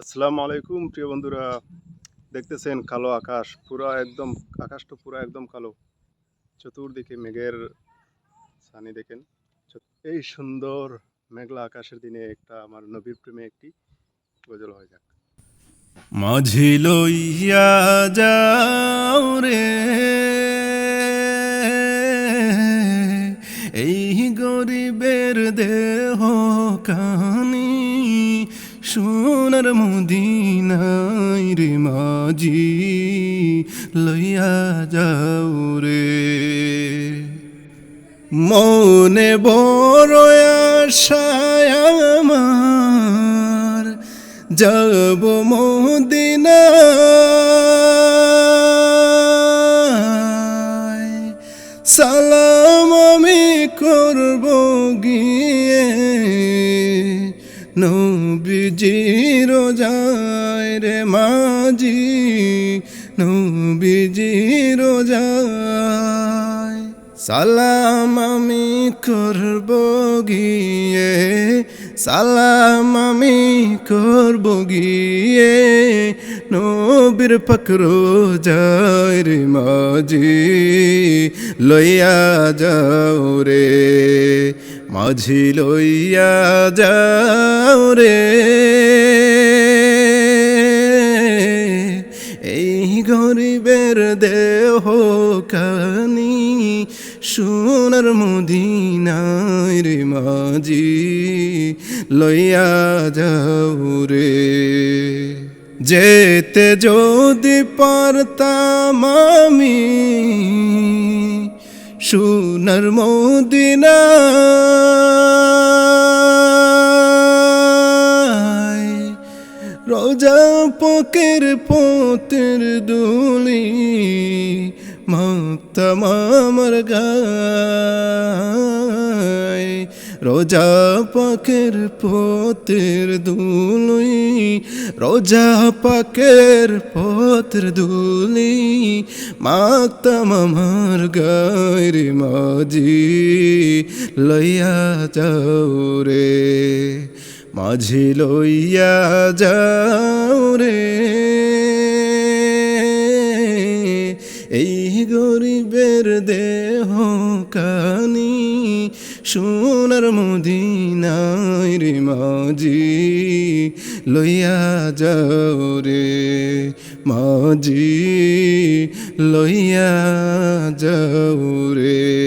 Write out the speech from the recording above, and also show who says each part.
Speaker 1: আসসালামু আলাইকুম, প্রিয় বন্ধুরা। দেখতেছেন কালো আকাশ, পুরো একদম আকাশটা পুরো একদম কালো। চতুর্দিকে মেঘের সানি দেখেন। এই সুন্দর মেঘলা আকাশের দিনে একটা আমার নবীর প্রেমে একটি গজল হয়ে যাক।
Speaker 2: মাঝি লইয়া যাও রে। এই গরিবের দেহ কানি সোনার মদিনাই রে মাঝি লইয়া যাও রে মনে বড় আমার যাব মদিনায় সালাম নবীজির যায় রে মাঝি নবীজির যায় সালাম আমি করব গিয়ে, সালাম আমি করব গিয়ে, নবীর পাকরো যায় রে মাঝি লইয়া যাও রে। মাঝি লইয়া যাও রে। এই গরিবের দেহ কানি সোনার মদিনায় রে মাঝি লইয়া যাও রে। যেতে যদি পারতাম আমি সোনার মদিনা। রোজা পকের পোতের দুলি মাতাম আমার গায়। রোজা পাকের পোতের দুলি রোজা পাকের পোতের দুলি মাতাম আমার গায় রে মাঝি লইয়া যাও রে, মাঝি লইয়া যাও রে। এই গরিবের দেহ কানি সোনার মদিনায় রে মাঝি লইয়া যাও রে মাঝি লইয়া যাও রে।